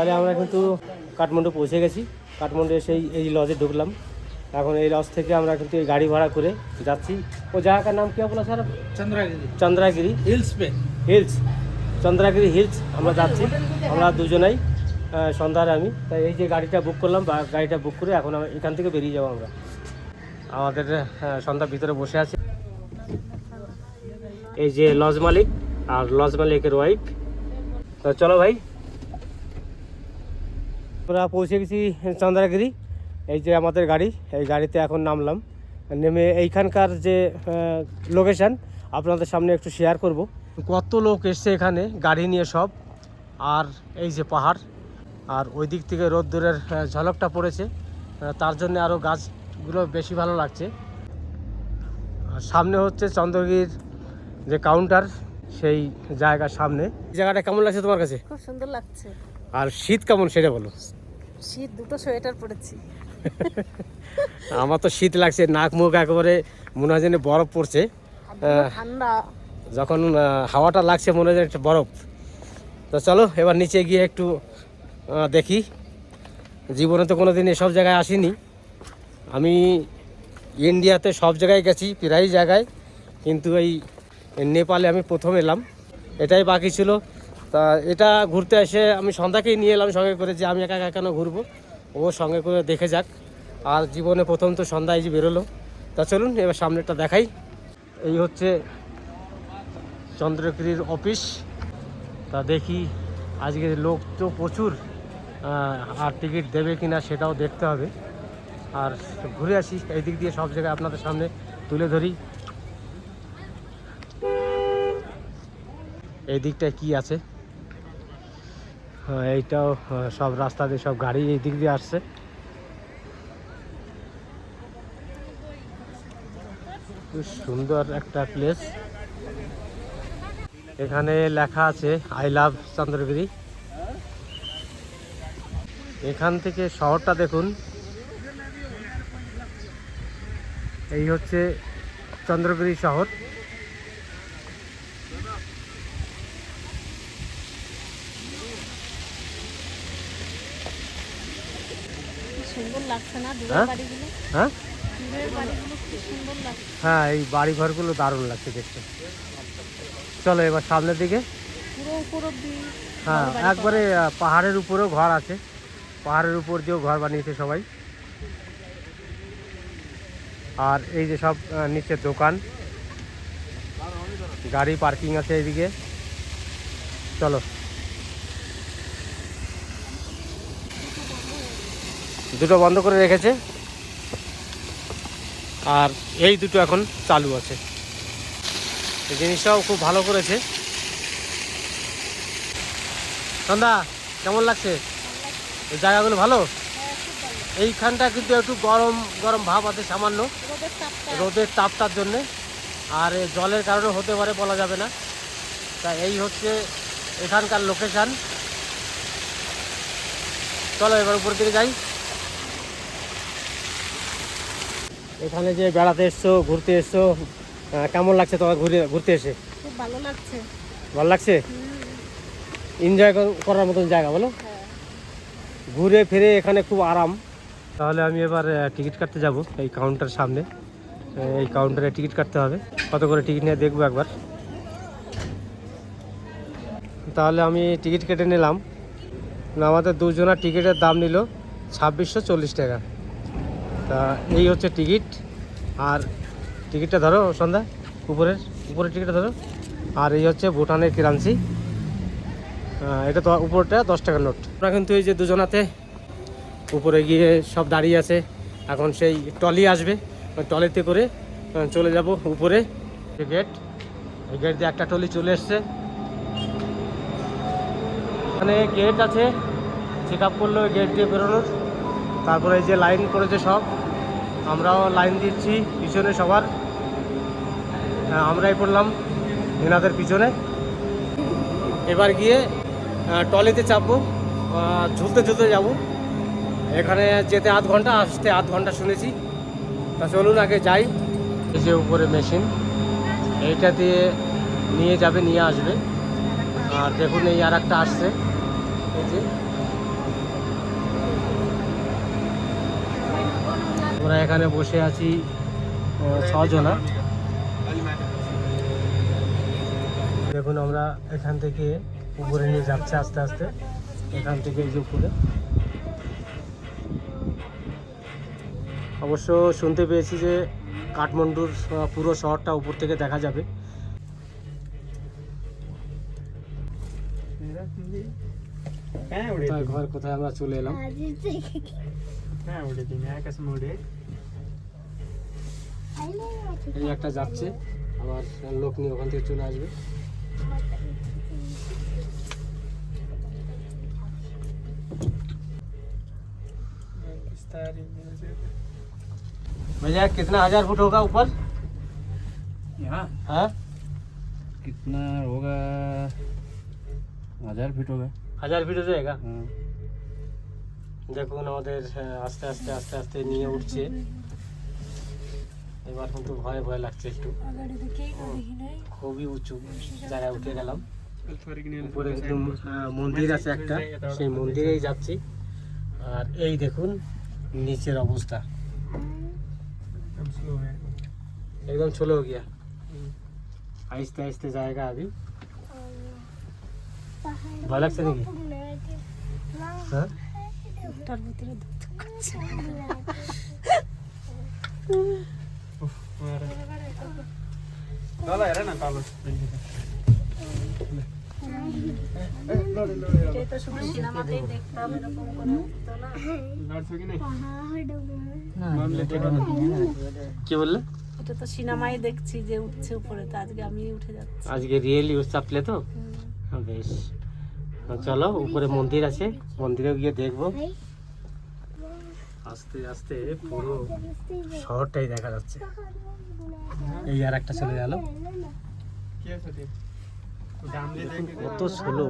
তাহলে আমরা কিন্তু কাঠমান্ডু পৌঁছে গেছি। কাঠমান্ডু এসে এই লজে ঢুকলাম। এখন এই লজ থেকে আমরা কিন্তু এই গাড়ি ভাড়া করে যাচ্ছি। ও জায়গাটার নাম কী বলো স্যার? চন্দ্রাগিরি। চন্দ্রাগিরি। হিলস পে। হিলস। চন্দ্রাগিরি হিলস আমরা যাচ্ছি। আমরা দুজনেই সন্ধ্যার আমি। তাই এই যে গাড়িটা বুক করলাম বা গাড়িটা বুক করে এখন এখান থেকে বেরিয়ে যাব আমরা। আমাদের সন্ধ্যার ভিতরে বসে আছে। এই যে লজ মালিক আর লজ মালিকের ওয়াইফ তো চলো ভাই আমরা পৌঁছে গেছি চন্দ্রাগিরি এই যে আমাদের গাড়ি এই গাড়িতে এখন নামলাম। নেমে এইখানকার যে লোকেশান আপনাদের সামনে একটু শেয়ার করব। কত লোক এসছে এখানে গাড়ি নিয়ে সব আর এই যে পাহাড় আর ওই দিক থেকে রোদ্দুরের ঝলকটা পড়েছে। তার জন্য আরও গাছগুলো বেশি ভালো লাগছে। আর সামনে হচ্ছে চন্দ্রগির যে কাউন্টার সেই জায়গার সামনে। জায়গাটা কেমন লাগছে তোমার কাছে? খুব সুন্দর লাগছে। আর শীত কেমন সেটা বলো। শীত দুটো সোয়েটার পরেছি। আমার তো শীত লাগছে নাক মুখ একেবারে মনে হয় যেন বরফ পড়ছে। ঠান্ডা। যখন হাওয়াটা লাগছে মনে হয় একটা বরফ। তো চলো এবার নিচে গিয়ে একটু দেখি। জীবনে তো কোনো দিন এসব জায়গায় আসিনি। আমি ইন্ডিয়াতে সব জায়গায় গেছি প্রায় জায়গায়। কিন্তু এই নেপালে আমি প্রথম এলাম। এটাই বাকি ছিল। তা এটা ঘুরতে এসে আমি সন্ধ্যাকেই নিয়ে এলাম, সঙ্গে করে যে আমি একা একা কেন ঘুরবো? ও সঙ্গে করে দেখে যাক। আর জীবনে প্রথম তো সন্ধ্যায় যে বেরোলো। তা চলুন, এবার সামনেটা দেখাই। এই হচ্ছে চন্দ্রগিরির অফিস। তা দেখি আজকে লোক তো প্রচুর আর টিকিট দেবে কিনা সেটাও দেখতে হবে। আর ঘুরে আসি এই দিক দিয়ে সব জায়গায় আপনাদের সামনে তুলে ধরি। এই দিকটায় কি আছে? এইটাও সব রাস্তা দিয়ে, সব গাড়ি এই দিক দিয়ে আসছে। সুন্দর একটা প্লেস এখানে লেখা আছে আই লাভ চন্দ্রগিরি এখান থেকে শহরটা দেখুন। এই হচ্ছে চন্দ্রগিরি শহর কি সুন্দর লাগছে না দূরের হ্যাঁ? হ্যাঁ? হ্যাঁ এই বাড়ি ঘরগুলো দারুণ লাগছে দেখতে। চলো এবার সামনের দিকে। হ্যাঁ একবারে পাহাড়ের উপরেও ঘর আছে। পাহাড়ের উপর দিয়েও ঘর বানিয়েছে সবাই। আর এই যে সব নিচে দোকান। গাড়ি পার্কিং আছে এইদিকে। চলো। দুটো বন্ধ করে রেখেছে। আর এই দুটো এখন চালু আছে। এই জিনিসটাও খুব ভালো করেছে। সন্ধ্যা কেমন লাগছে? এই জায়গাগুলো ভালো? এইখানটা কিন্তু একটু গরম গরম ভাব আছে সামান্য। রোদের তাপটার জন্যে। আর জলের কারণে হতে পারে বলা যাবে না। তা এই হচ্ছে এখানকার লোকেশান চলো এবার উপর দিকে যাই। এখানে যে বেড়াতে এসছো ঘুরতে এসছো কেমন লাগছে তোমার ঘুরে ঘুরতে এসে? খুব ভালো লাগছে। ভালো লাগছে? এনজয় করার মতন জায়গা বলো। হ্যাঁ। ঘুরে ফিরে এখানে খুব আরাম। তাহলে আমি এবার টিকিট কাটতে যাব এই কাউন্টার সামনে। এই কাউন্টারে টিকিট কাটতে হবে। কত করে টিকিট নিয়ে দেখব একবার। তাহলে আমি টিকিট কেটে নিলাম। আমাদের দুজনের টিকিটের দাম নিল ছাব্বিশশো চল্লিশ টাকা। তা এই হচ্ছে টিকিট। আর টিকিটটা ধরো সন্ধ্যা, উপরের উপরের টিকিটটা ধরো। আর এই হচ্ছে ভুটানের কিরান্সি এটা তো উপরটা দশ টাকার নোট। আমরা কিন্তু এই যে দুজনাতে উপরে গিয়ে সব দাঁড়িয়ে আছে। এখন সেই টলি আসবে। টলিতে করে চলে যাব উপরে। গেট এই গেট দিয়ে একটা টলি চলে এসছে। এখানে গেট আছে। চেক আপ করল গেট দিয়ে বেরোনোর। তারপরে এই যে লাইন করেছে সব। আমরাও লাইন দিচ্ছি পিছনে সবার। হ্যাঁ, আমরাই পড়লাম এনাদের পিছনে। এবার গিয়ে টলিতে চাপবো ঝুলতে ঝুলতে যাব। এখানে যেতে আধ ঘণ্টা আসতে আধ ঘণ্টা শুনেছি। তা চলুন আগে যাই। এই যে উপরে মেশিন এইটা দিয়ে নিয়ে যাবে নিয়ে আসবে। আর দেখুন এই আর একটা আসছে। এই যে আমরা এখানে বসে আছি ছজনা। দেখুন আমরা এখান থেকে উপরে নিয়ে যাচ্ছে আস্তে আস্তে। এখান থেকে এই যে উপরে। অবশ্য শুনতে পেয়েছি যে কাঠমান্ডুর পুরো শহরটা উপর থেকে দেখা যাবে। কোথায় ঘর কোথায় আমরা চলে এলাম। এই একটা যাচ্ছে আবার লোক নিয়ে ওখান থেকে চলে আসবে भैया कितना हजार फुट होगा ऊपर यहाँ हाँ कितना होगा हजार फीट होगा হাজার ফিট হয়ে যায়গা हाँ দেখুন আমাদের আহ, আস্তে আস্তে আস্তে আস্তে নিয়ে উঠছে এবার কিন্তু ভয়ে ভয় লাগছে একটু। খুবই উঁচু জায়গায় উঠে গেলাম। উপরে মন্দির আছে একটা, সেই মন্দিরেই যাচ্ছি। আর এই দেখুন, নিচের অবস্থা। একদম চলে গিয়া। আস্তে আস্তে জায়গা আবি ভয় লাগছে নাকি? হ্যাঁ? ভিতরে করে উঠতো না কি বললে? এটা তো সিনেমায় দেখছি যে উঠছে উপরে তো আজকে আমি উঠে যাচ্ছি। আজকে রিয়েলি চাপলে তো? বেশ। চলো উপরে মন্দির আছে মন্দিরে গিয়ে দেখব। আস্তে আস্তে পুরো শহরটাই দেখা যাচ্ছে। এই আর একটা চলে গেল। কত ষোলো?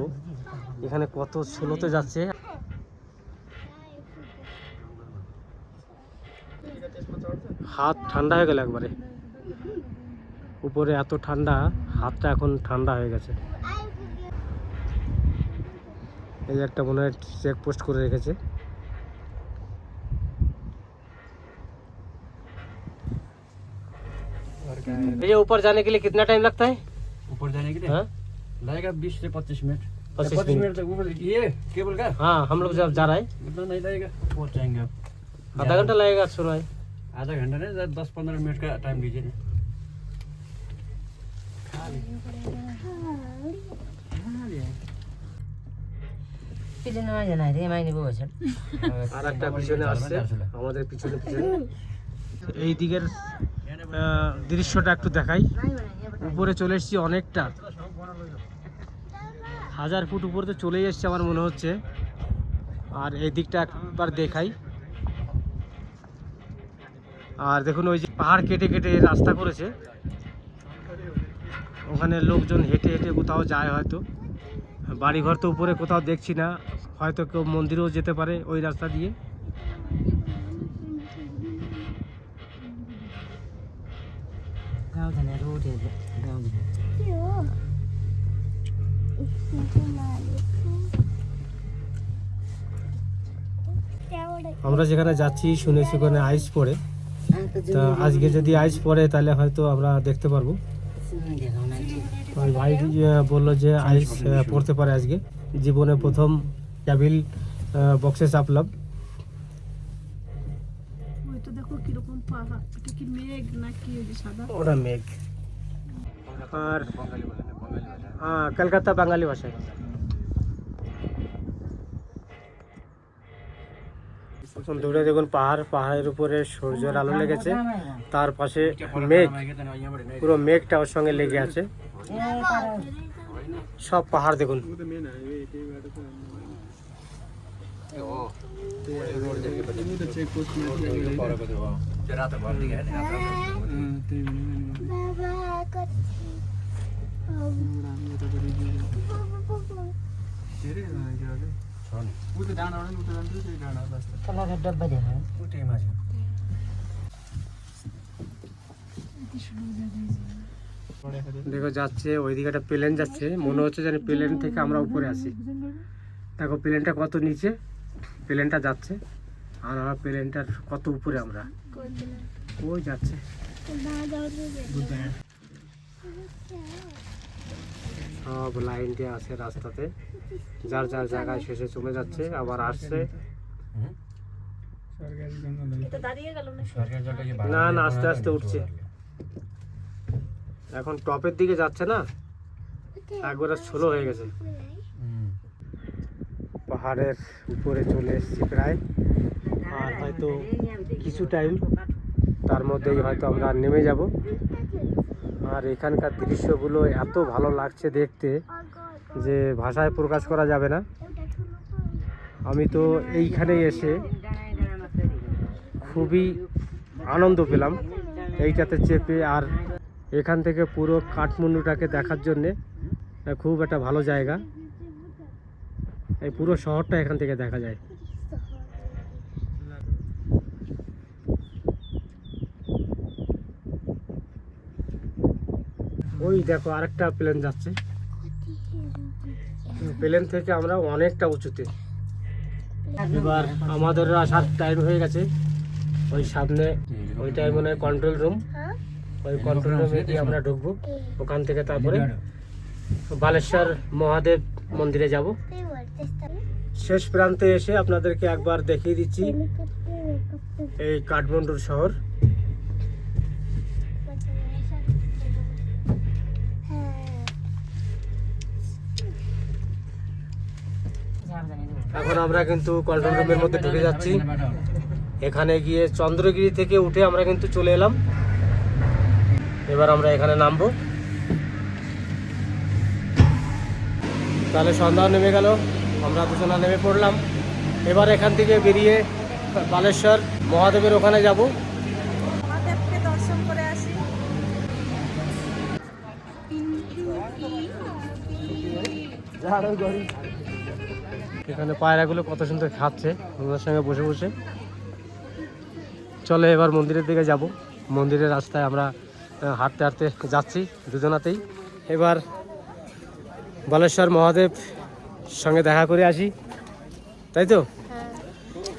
এখানে কত ষোলোতে যাচ্ছে? হাত ঠান্ডা হয়ে গেল একবারে। উপরে এত ঠান্ডা, হাতটা এখন ঠান্ডা হয়ে গেছে। এই একটা মনে হয় চেক পোস্ট করে রেখেছে। ये ऊपर जाने के लिए कितना टाइम लगता है ऊपर जाने के लिए हाँ लगेगा बीस से पच्चीस मिनट 25 पच्चीस मिनट। मिनट तक ऊपर ये केबल का हाँ हम लोग जब जा रहे हैं इतना नहीं लगेगा पहुंच जाएंगे आप आधा घंटा लगेगा सुना है आधा घंटा नहीं दस पंद्रह मिनट का टाइम लीजिए ना আর একটা পিছনে আসছে আমাদের পিছনে পিছনে এই দিকের আহ, দৃশ্যটা একটু দেখাই। উপরে চলে এসেছি অনেকটা। হাজার ফুট উপরে চলে এসেছি আমার মনে হচ্ছে। আর এই দিকটা একবার দেখাই। আর দেখুন, ওই যে পাহাড় কেটে কেটে রাস্তা করেছে। ওখানে লোকজন হেঁটে হেঁটে কোথাও যায় হয়তো। বাড়িঘর তো উপরে কোথাও দেখছি না। হয়তো কেউ মন্দিরেও যেতে পারে ওই রাস্তা দিয়ে। আমরা যেখানে যাচ্ছি, শুনেছি ওখানে আইস পড়ে। তা আজকে যদি আইস পড়ে, তাহলে হয়তো আমরা দেখতে পারব। ভাই বলল যে আইস পড়তে পারে আজকে। জীবনে প্রথম ক্যাবিল বক্সে চাপলাম ওটা মেঘ। আর হ্যাঁ কলকাতা বাঙালি ভাষায়। দূরে দেখুন পাহাড় পাহাড়ের উপরে সূর্যের আলো লেগেছে। তার পাশে মেঘ। পুরো মেঘটা ওর সঙ্গে লেগে আছে। সব পাহাড় দেখুন। দেখো যাচ্ছে ওইদিকে একটা প্লেন যাচ্ছে। মনে হচ্ছে যেন প্লেন থেকে আমরা উপরে আসি দেখো প্লেনটা কত নিচে? প্লেনটা যাচ্ছে। আর আমার প্লেনটার কত উপরে আমরা? ওই যাচ্ছে? সব লাইন দিয়ে আছে রাস্তাতে। যার যার জায়গায় শেষে চলে যাচ্ছে, আবার আসছে। না না, আস্তে আস্তে উঠছে। এখন টপের দিকে যাচ্ছে না? একবারে ষোলো হয়ে গেছে। পাহাড়ের উপরে চলে এসেছি প্রায়। হয়তো কিছু টাইম তার মধ্যেই হয়তো আমরা নেমে যাব। আর এখানকার দৃশ্যগুলো এত ভালো লাগছে দেখতে যে ভাষায় প্রকাশ করা যাবে না। আমি তো এইখানে এসে খুবই আনন্দ পেলাম এইটাতে চেপে আর এখান থেকে পুরো কাঠমান্ডুটাকে দেখার জন্যে খুব একটা ভালো জায়গা। এই পুরো শহরটা এখান থেকে দেখা যায়। ওই দেখো আরেকটা প্লেন যাচ্ছে। প্লেন থেকে আমরা অনেকটা উঁচুতে। এবার আমাদের আসার টাইম হয়ে গেছে। ওই সামনে ওইটাই মনে হয় কন্ট্রোল রুম ওই কন্ট্রোল রুমে গিয়ে আমরা ঢুকবো। ওখান থেকে তারপরে বালেশ্বর মহাদেব মন্দিরে যাব। শেষ প্রান্তে এসে আপনাদেরকে একবার দেখিয়ে দিচ্ছি এই কাঠমান্ডুর শহর। এখন আমরা কিন্তু কন্ট্রোল রুমের মধ্যে ঢুকে যাচ্ছি। এখানে গিয়ে চন্দ্রগিরি থেকে উঠে আমরা কিন্তু চলে এলাম। এবার আমরা এখানে নামবো। তাহলে সন্ধ্যা নেমে গেল। আমরা দুজনা নেমে পড়লাম। এবার এখান থেকে বেরিয়ে বালেশ্বর মহাদেবের ওখানে যাব। মহাদেবকে দর্শন করে আসি। এখানে পায়রাগুলো কত সুন্দর খাচ্ছে ওনার সঙ্গে বসে বসে। চলে এবার মন্দিরের দিকে যাব। মন্দিরের রাস্তায় আমরা হাঁটতে হাঁটতে যাচ্ছি দুজনাতেই। এবার বালেশ্বর মহাদেব সঙ্গে দেখা করে আসি। তাই তো?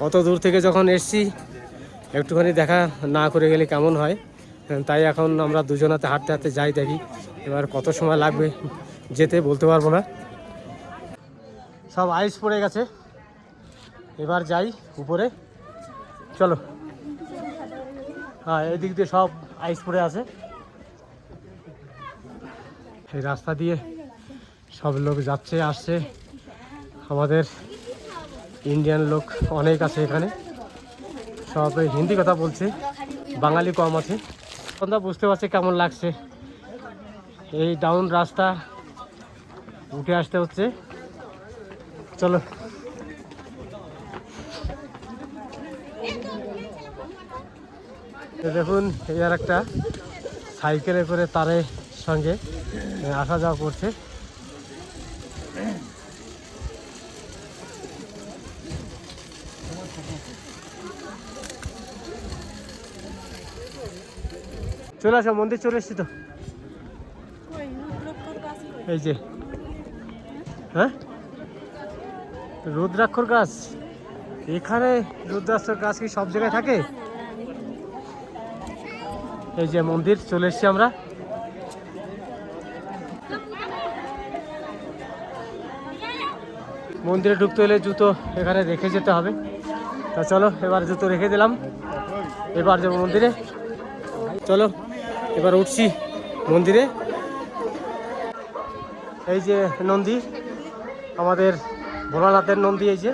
অত দূর থেকে যখন এসছি একটুখানি দেখা না করে গেলে কেমন হয়? তাই এখন আমরা দুজনাতে হাঁটতে হাঁটতে যাই দেখি। এবার কত সময় লাগবে যেতে বলতে পারব না। সব আইস পড়ে গেছে। এবার যাই উপরে। চলো। হ্যাঁ এদিক দিয়ে সব আইস পড়ে আছে। এই রাস্তা দিয়ে সব লোক যাচ্ছে, আসছে। আমাদের ইন্ডিয়ান লোক অনেক আছে এখানে। সব হিন্দি কথা বলছে, বাঙালি কম আছে। তোমরা বুঝতে পারছি কেমন লাগছে। এই ডাউন রাস্তা উঠে আসতে হচ্ছে। চলো। দেখুন এই আর একটা সাইকেলে করে তারের সঙ্গে আসা যাওয়া করছে। চলে আসো মন্দির চলে এসছি তো। এই যে। হ্যাঁ? রুদ্রাক্ষর গাছ। এখানে রুদ্রাক্ষর গাছ কি সব জায়গায় থাকে? এই যে মন্দির, চলে এসছি আমরা। মন্দিরে ঢুকতে হলে জুতো এখানে রেখে যেতে হবে। তা চলো, এবার জুতো রেখে দিলাম। এবার যাব মন্দিরে। চলো, এবার উঠছি মন্দিরে। এই যে নন্দী, আমাদের ভোলানাথের নন্দী এই যে।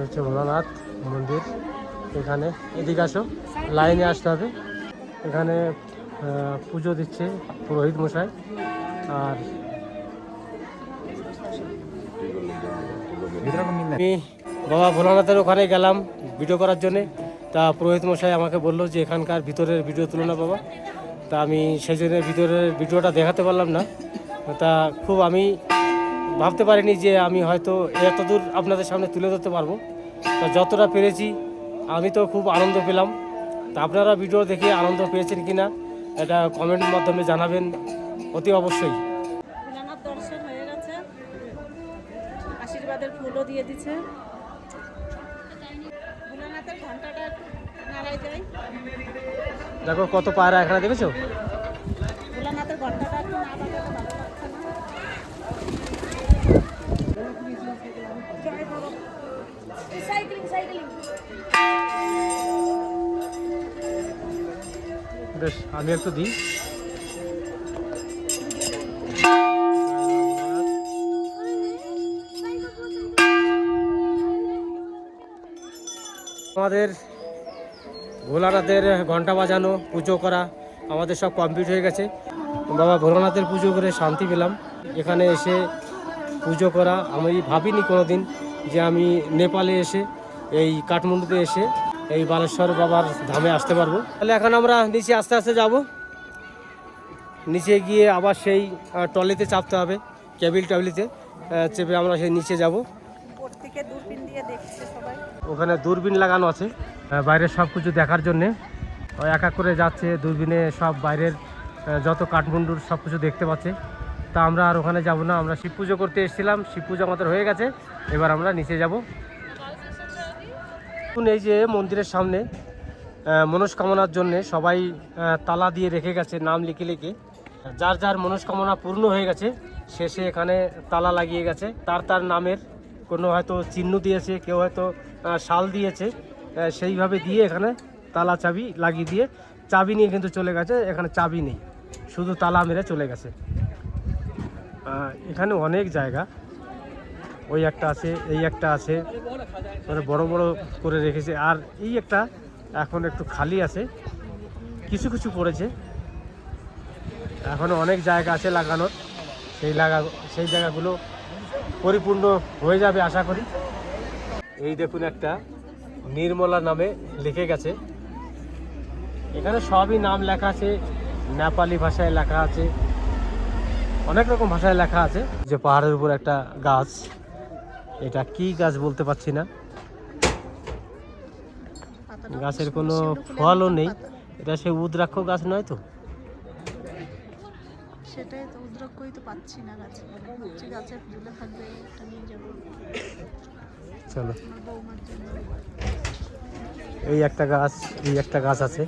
হচ্ছে ভোলানাথ মন্দির। এখানে এদিকে আসো লাইনে আসতে হবে। এখানে পুজো দিচ্ছে পুরোহিত মশাই। আর আমি বাবা ভোলানাথের ওখানে গেলাম ভিডিও করার জন্যে। তা পুরোহিত মশাই আমাকে বলল যে এখানকার ভিতরের ভিডিও তুলো না বাবা। তা আমি সেই জন্য ভিতরের ভিডিওটা দেখাতে পারলাম না। তা খুব আমি ভাবতে পারিনি যে আমি হয়তো এত দূর আপনাদের সামনে তুলে ধরতে পারব। তা যতটা পেরেছি, আমি তো খুব আনন্দ পেলাম। তা আপনারা ভিডিও দেখে আনন্দ পেয়েছেন কি না এটা কমেন্টের মাধ্যমে জানাবেন অতি অবশ্যই। ঘন্টাটা নাড়াই দেখো কত পায়রা এখানে দেখেছ? বেশ আমি একটু দিই। আমাদের ভোলানাথের ঘণ্টা বাজানো পুজো করা আমাদের সব কমপ্লিট হয়ে গেছে। বাবা ভোলানাথের পুজো করে শান্তি পেলাম। এখানে এসে পুজো করা আমি ভাবিনি কোনো দিন যে আমি নেপালে এসে এই কাঠমান্ডুতে এসে এই বালেশ্বর বাবার ধামে আসতে পারব। তাহলে এখন আমরা নিচে আস্তে আস্তে যাব। নিচে গিয়ে আবার সেই আহ, ট্রলিতে চাপতে হবে কেবিল ট্যাবলিতে চেপে আমরা সেই নিচে যাব। ওখানে দূরবীন লাগানো আছে। বাইরের সব কিছু দেখার জন্যে। এক এক করে যাচ্ছে, দূরবীনে সব বাইরের যত কাঠমান্ডুর সব কিছু দেখতে পাচ্ছে। তা আমরা আর ওখানে যাব না, আমরা শিব পুজো করতে এসেছিলাম, শিব পুজো আমাদের হয়ে গেছে। এবার আমরা নিচে যাব। এই যে মন্দিরের সামনে মনস্কামনার জন্য সবাই তালা দিয়ে রেখে গেছে, নাম লিখে লিখে। যার যার মনস্কামনা পূর্ণ হয়ে গেছে, শেষে এখানে তালা লাগিয়ে গেছে। তার তার নামের কোনো হয়তো চিহ্ন দিয়েছে, কেউ হয়তো শাল দিয়েছে। সেইভাবে দিয়ে এখানে তালা চাবি লাগিয়ে দিয়ে চাবি নিয়ে কিন্তু চলে গেছে, এখানে চাবি নেই। শুধু তালা মেরে চলে গেছে। এখানে অনেক জায়গা। ওই একটা আছে, এই একটা আছে। মানে বড় বড় করে রেখেছে। আর এই একটা এখন একটু খালি আছে। কিছু কিছু পড়েছে। এখনও অনেক জায়গা আছে লাগানোর। সেই লাগা, সেই জায়গাগুলো পরিপূর্ণ হয়ে যাবে আশা করি। এই দেখুন একটা। নির্মলা নামে লিখে গেছে। এখানে সবই নাম লেখা আছে, নেপালি ভাষায় লেখা আছে, অনেক রকম ভাষায় লেখা আছে। যে পাহাড়ের উপর একটা গাছ, এটা কি গাছ বলতে পারছি না। গাছের কোনো ফলও নেই। এটা সে উদ্রাক্ষ গাছ নয় তো? সেটাই তো, উদ্রক্ষই তো পাচ্ছি না গাছে। গাছে ঝুলে থাকবে চলো। এই একটা গাছ এই একটা গাছ আছে।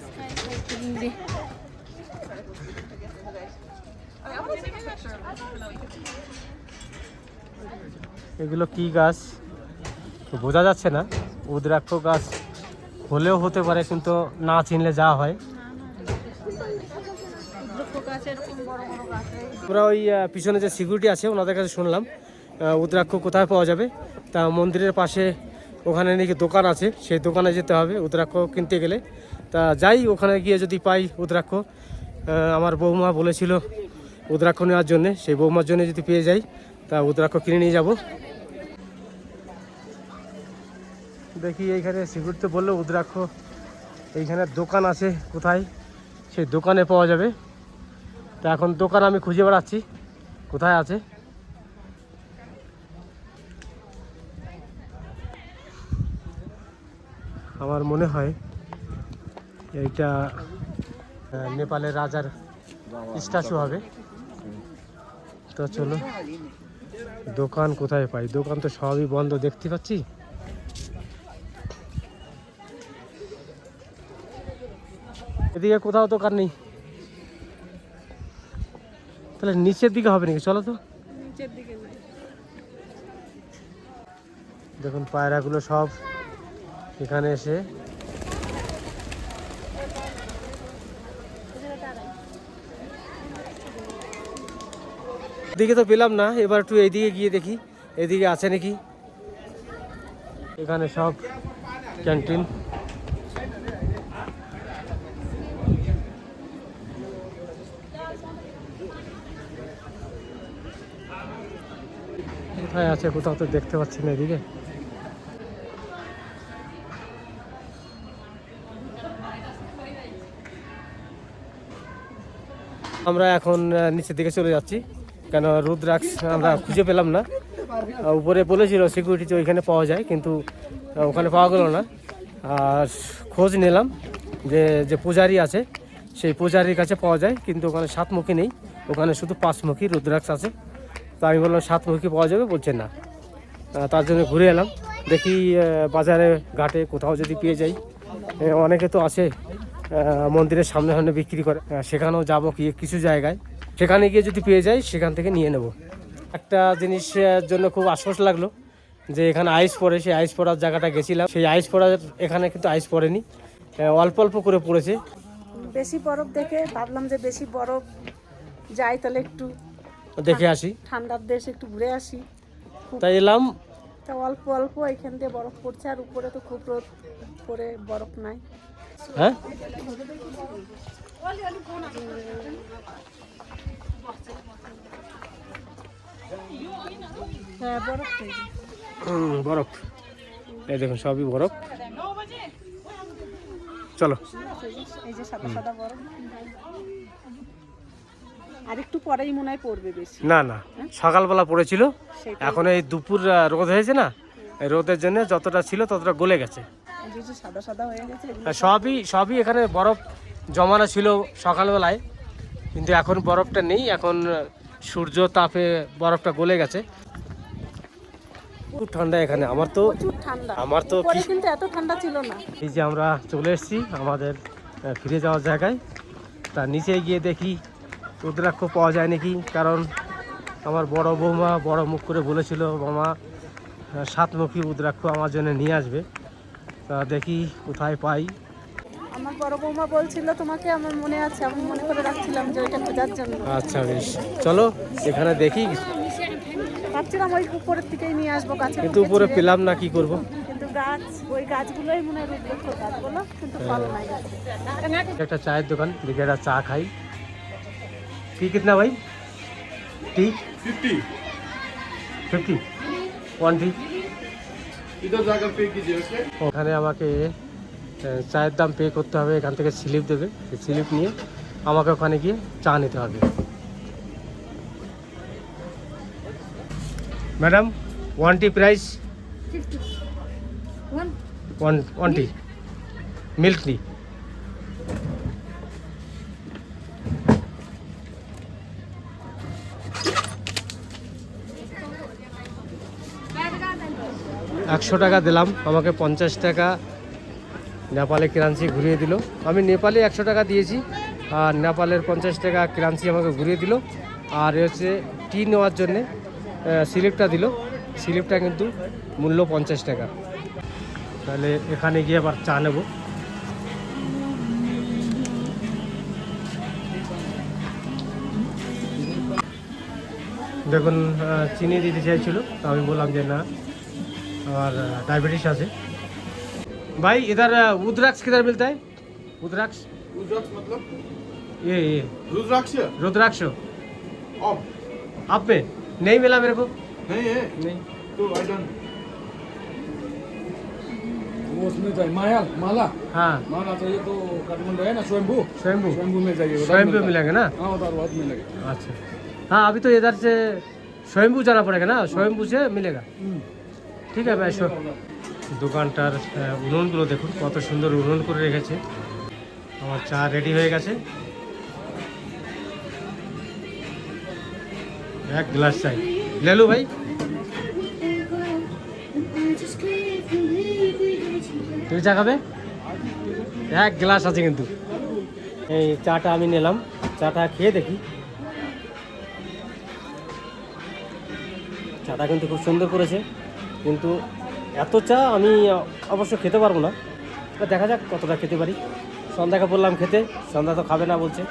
এগুলো কি গাছ? তো বোঝা যাচ্ছে না। উদ্রাক্ষ গাছ হলেও হতে পারে কিন্তু না চিনলে যা হয়। আমরা ওই পিছনে যে সিকিউরিটি আছে ওনাদের কাছে শুনলাম। উদ্রাক্ষ কোথায় পাওয়া যাবে? তা মন্দিরের পাশে ওখানে নাকি দোকান আছে, সেই দোকানে যেতে হবে উদ্রাক্ষ কিনতে গেলে। তা যাই, ওখানে গিয়ে যদি পাই উদ্রাক্ষ আমার বৌমা বলেছিল উদ্রাক্ষ নেওয়ার জন্যে, সেই বৌমার জন্য যদি পেয়ে যাই, তা উদ্রাক্ষ কিনে নিয়ে যাব। দেখি এইখানে সিকিউরিটি বলল, উদ্রাক্ষ, এইখানে দোকান আছে কোথায়? সেই দোকানে পাওয়া যাবে। তা এখন দোকান আমি খুঁজে বেড়াচ্ছি, কোথায় আছে? আমার মনে হয় এইটা নেপালের রাজার স্ট্যাচু হবে। তো চলো দোকান কোথায় পাই? দোকান তো সবই বন্ধ দেখতে পাচ্ছি? এদিকে কোথাও দোকান নেই। তাহলে নিচের দিকে হবে নাকি? চলো তো। দেখুন পায়রাগুলো সব এখানে এসে দিকে তো পেলাম না, এবার একটু এইদিকে গিয়ে দেখি, এদিকে আছে নাকি। এখানে সব ক্যান্টিন। কোথায় আছে কোথাও তো দেখতে পাচ্ছি না এদিকে। আমরা এখন নিচের দিকে চলে যাচ্ছি। কেন, রুদ্রাক্ষ আমরা খুঁজে পেলাম না। উপরে বলেছিল সিকিউরিটি ওইখানে পাওয়া যায়, কিন্তু ওখানে পাওয়া গেল না। আর খোঁজ নিলাম যে যে পূজারি আছে, সেই পূজারির কাছে পাওয়া যায়, কিন্তু ওখানে সাতমুখী নেই। ওখানে শুধু পাঁচমুখী রুদ্রাক্ষ আছে। তো আমি বললাম, সাতমুখী পাওয়া যাবে? বলছে না। তার জন্য ঘুরে এলাম। দেখি বাজারে, ঘাটে কোথাও যদি পেয়ে যাই। অনেকে তো আছে। মন্দিরের সামনে সামনে বিক্রি করে। সেখানেও যাব কি কিছু জায়গায়। সেখানে গিয়ে যদি পেয়ে যাই সেখান থেকে নিয়ে নেব। একটা জিনিসের জন্য খুব আশ্বাস লাগল যে এখানে আইস পড়ে। সেই আইস পড়ার জায়গাটা গেছিলাম। সেই আইস পড়ার এখানে কিন্তু আইস পড়েনি। অল্প অল্প করে পড়েছে। বেশি বরফ দেখে ভাবলাম যে বেশি বরফ যাই তাহলে একটু দেখে আসি। ঠান্ডার দেশ একটু ঘুরে আসি। তাই এলাম। তা অল্প অল্প এখান দিয়ে বরফ পড়ছে। আর উপরে তো খুব রোদ পরে বরফ নাই। হ্যাঁ? হ্যাঁ বরফ এই হুম, বরফ। এই দেখুন সবই বরফ। চলো। আর একটু পরেই মনে হয় পড়বে বেশি। না না। সকালবেলা পড়েছিল। এখন এই দুপুর রোদ হয়েছে না? রোদের জন্য যতটা ছিল ততটা গলে গেছে। সাদা সাদা হয়ে গেছে সবই সবই এখানে বরফ জমানো ছিল সকালবেলায় কিন্তু এখন বরফটা নেই এখন সূর্য তাপে বরফটা গলে গেছে। খুব ঠান্ডা এখানে আমার তো ঠান্ডা। আমার তো কিন্তু এত ঠান্ডা ছিল না। এই যে আমরা চলে এসেছি আমাদের ফিরে যাওয়ার জায়গায়। তার নিচে গিয়ে দেখি রুদ্রাক্ষ পাওয়া যায় নাকি? কারণ আমার বড় বৌমা বড় মুখ করে বলেছিল মামা সাতমুখী রুদ্রাক্ষ আমার জন্য নিয়ে আসবে। তা দেখি কোথায় পাই। আমার বড় বৌমা বলছিল তোমাকে আমার মনে আছে আমি মনে করে রাখছিলাম যে ওইটা খোঁজার জন্য। আচ্ছা বেশ। চলো এখানে দেখি। ভাবছিলাম ওই উপরের দিকেই নিয়ে আসব গাছ কিন্তু উপরে পেলাম না কি করব? কিন্তু গাছ ওই গাছগুলোই মনে কিন্তু হ্যাঁ। নাই। একটা চায়ের দোকান দেখে একটা চা খাই। কি কিতনা ভাই? টি? ফিফটি ফিফটি ওয়ান ওখানে আমাকে চায়ের দাম পে করতে হবে এখান থেকে স্লিপ দেবে। সেই স্লিপ নিয়ে আমাকে ওখানে গিয়ে চা নিতে হবে। Madam one tea price one one tea milk tea একশো টাকা দিলাম। আমাকে পঞ্চাশ টাকা নেপালে ক্রান্সি ঘুরিয়ে দিল। আমি নেপালে একশো টাকা দিয়েছি, আর নেপালের পঞ্চাশ টাকা ক্রান্সি আমাকে ঘুরিয়ে দিল। আর হচ্ছে টি নেওয়ার জন্যে স্লিপটা দিল। স্লিপটা কিন্তু মূল্য পঞ্চাশ টাকা। তাহলে এখানে গিয়ে আবার চা নেব। দেখুন চিনি দিতে চাইছিল, তো আমি বললাম যে না। और डायबिटीज আছে भाई इधर रुद्राक्ष किधर मिलता है रुद्राक्ष रुद्राक्ष मतलब ये ये रुद्राक्ष रुद्राक्ष ऑफ आप में नहीं मिला मेरे को नहीं है नहीं तो आई डोंट वो उसमें चाहिए माया माला हाँ माला चाहिए तो काठमांडू है ना स्वयंभू स्वयंभू स्वयंभू में चाहिए उधर स्वयंभू मिलता है। मिलेंगे ना हाँ उधर बहुत मिलेगा अच्छा हाँ अभी तो इधर से स्वयंभू जाना पड़ेगा ना स्वयंभू से मिलेगा ঠিক আছে শো- দোকানটার উনুনগুলো দেখুন, কত সুন্দর উনুন করে রেখেছে। আমার চা রেডি হয়ে গেছে। এক গ্লাস চাই। লেলু ভাই। তুমি চা খাবে? এক গ্লাস আছে কিন্তু। এই চাটা আমি নিলাম। চাটা খেয়ে দেখি। চাটা কিন্তু খুব সুন্দর করেছে। কিন্তু এত চা আমি অবশ্য খেতে পারব না। দেখা যাক কতটা খেতে পারি। সন্ধ্যাকে বললাম খেতে, সন্ধ্যা তো খাবে না বলছে।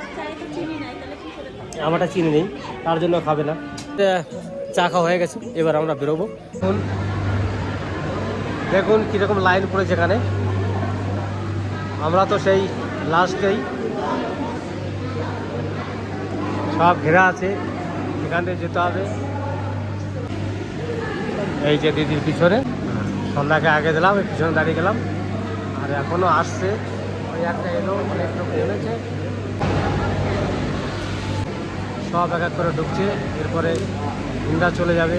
আমারটা চিনি নেই, তার জন্য খাবে না। চা খাওয়া হয়ে গেছে, এবার আমরা বেরোবো। দেখুন দেখুন কীরকম লাইন পড়েছে এখানে। আমরা তো সেই লাস্টেই। সব ঘেরা আছে, এখানে যেতে হবে। এই যে দিদির পিছনে। সন্ধ্যাকে আগে দিলাম, এই পিছনে দাঁড়িয়ে গেলাম। আর এখনও আসছে। ওই একটা এলো অনেক লোক নেমেছে সব এক এক করে ঢুকছে। এরপরে ইন্ডা চলে যাবে।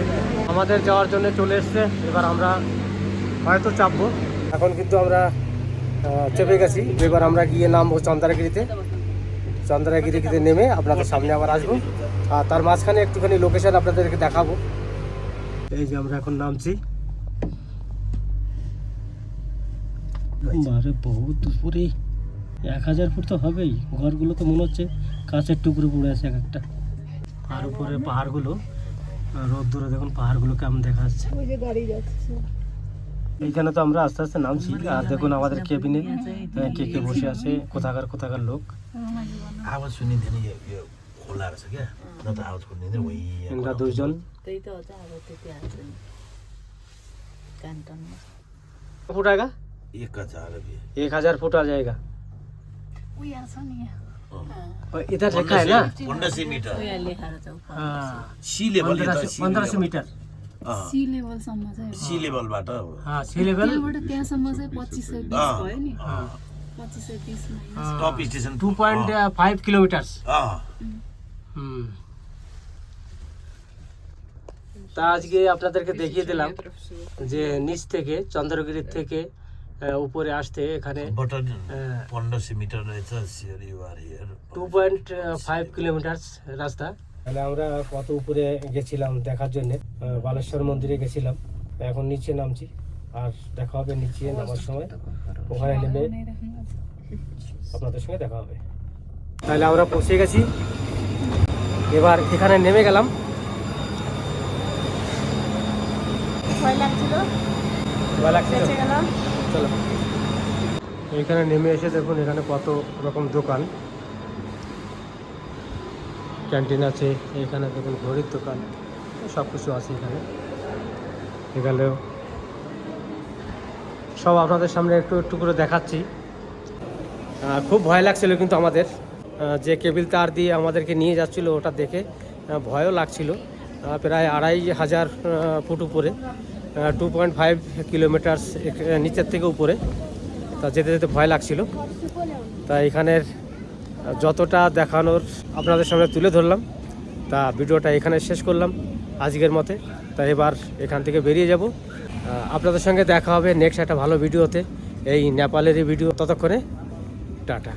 আমাদের যাওয়ার জন্য চলে এসছে। এবার আমরা হয়তো চাপবো। এখন কিন্তু আমরা চেপে গেছি। এবার আমরা গিয়ে নামবো চন্দ্রাগিরিতে। চন্দ্রাগিরিতে নেমে আপনাদের সামনে আবার আসব। আর তার মাঝখানে একটুখানি লোকেশন আপনাদেরকে দেখাবো। এই যে আমরা এখন নামছি। আরে বহুত উপরেই এক হাজার ফুট তো হবেই ঘরগুলো তো মনে হচ্ছে কাঁচের টুকরো পড়ে আছে এক একটা। আর উপরে পাহাড়গুলো রোদ্দুরে দেখুন পাহাড়গুলো কেমন দেখা যাচ্ছে। এইখানে তো আমরা আস্তে আস্তে নামছি। আর দেখুন আমাদের কেবিনে কে কে বসে আছে কোথাকার কোথাকার লোক। আওয়াজ শুনি ধরে খোলা আছে কে? না তো আওয়াজ শুনি ওই দুজন तर इथं होतं अगं तिथे अजून कॅन्टॉन फूट आएगा एक हज़ार अभी एक हज़ार फूट आ जाएगा। कोई ऐसा नहीं है। और इधर लिखा है ना? हाँ। पंद्रह सौ कोई मीटर लेखाएर जाऊ हाँ सी। लेभल पंद्रह सौ पंद्रह सौ मिटर। सी लेभलसम्म चाहिँ सी लेभलबाट हो। हाँ सी लेभल त्यहाँबाट त्यहाँसम्म चाहिँ पच्चिस सय बिस अँ, भयो नि अँ, पच्चिस सय बिसमा top station two two point five kilometres. अँ, हम्म।, हम्म। তা আজকে আপনাদেরকে দেখিয়ে দিলাম যে নিচ থেকে চন্দ্রগিরির থেকে উপরে আসতে এখানে টু পয়েন্ট ফাইভ কিলোমিটার রাস্তা। তাহলে আমরা কত উপরে গেছিলাম দেখার জন্য? বালেশ্বর মন্দিরে গেছিলাম এখন নিচে নামছি। আর দেখা হবে নিচে নামার সময়। ওখানে নেমে আপনাদের সঙ্গে দেখা হবে। তাহলে আমরা পৌঁছে গেছি। এবার এখানে নেমে গেলাম। ভয় লাগছিল। ভালো লাগছিল? চলো। এখানে নেমে এসে দেখুন এখানে কত রকম দোকান। ক্যান্টিন আছে এখানে দেখুন ঘড়ির দোকান সব কিছু আছে এখানে। এখানেও। সব আপনাদের সামনে একটু একটু করে দেখাচ্ছি। খুব ভয় লাগছিল কিন্তু আমাদের। যে কেবিল তার দিয়ে আমাদেরকে নিয়ে যাচ্ছিল ওটা দেখে ভয়ও লাগছিল। প্রায় আড়াই হাজার ফুট উপরে। টু পয়েন্ট ফাইভ কিলোমিটার নিচের থেকে উপরে। তা যেতে যেতে ভয় লাগছিল। তা এখানের যতটা দেখানোর আপনাদের সামনে তুলে ধরলাম, তা ভিডিওটা এখানে শেষ করলাম আজকের মতে। তা এবার এখান থেকে বেরিয়ে যাব। আপনাদের সঙ্গে দেখা হবে নেক্সট একটা ভালো ভিডিওতে। এই নেপালেরই ভিডিও। ততক্ষণে, টাটা।